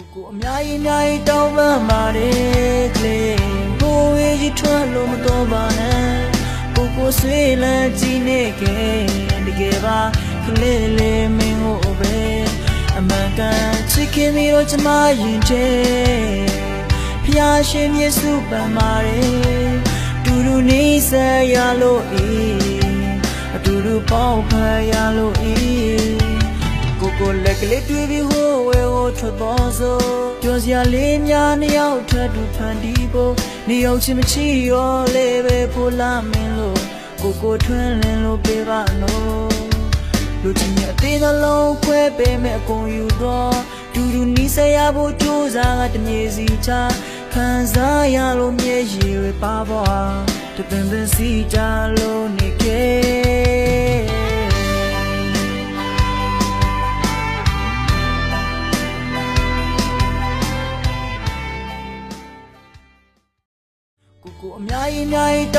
ကိုကိုအများကြီးအများကြီးတောင်းပန်ပါတယ်ကလေးကိုဝေးကြီးထွက်လို့မတော်ပါနဲ့ကိုကိုဆွေးလန်းကြည့်နေခဲ့တကယ်ပါကလေးလေးမင်းကိုပဲအမှန်ကန်ချစ်ခင်ပြီးတော့ကျမရင်ချဲဖျားရှင်မြတ်စုပန်ပါတယ်တူတူနေဆက်ရလို့ဤအတူတူပေါင်းဖက်ရလို့ဤကိုကိုလက်ကလေးတွေ့ပြီးဟိုဝဲဟို ထွက်ပေါ်စို့ပြောစရာလေးများနှစ်ယောက်ထပ်တူဖန်တီးဖို့နှစ်ယောက်ချင်းမချီရောလေးပဲဖို့လာမင်းလို့ကိုကိုထွန်းလင်းလို့ပေးပါနော်လူချင်းရဲ့အသေးနှလုံးခွဲပေးမဲ့အကုန်ယူတော့ဒူဒူနီးစရာဖို့ကြိုးစားကတမြေစီချခံစားရလို့မျက်ရည်တွေပါပေါ်တပင်ပင်စီကြ ကိုကိုအများကြီးအများကြီးတောင်း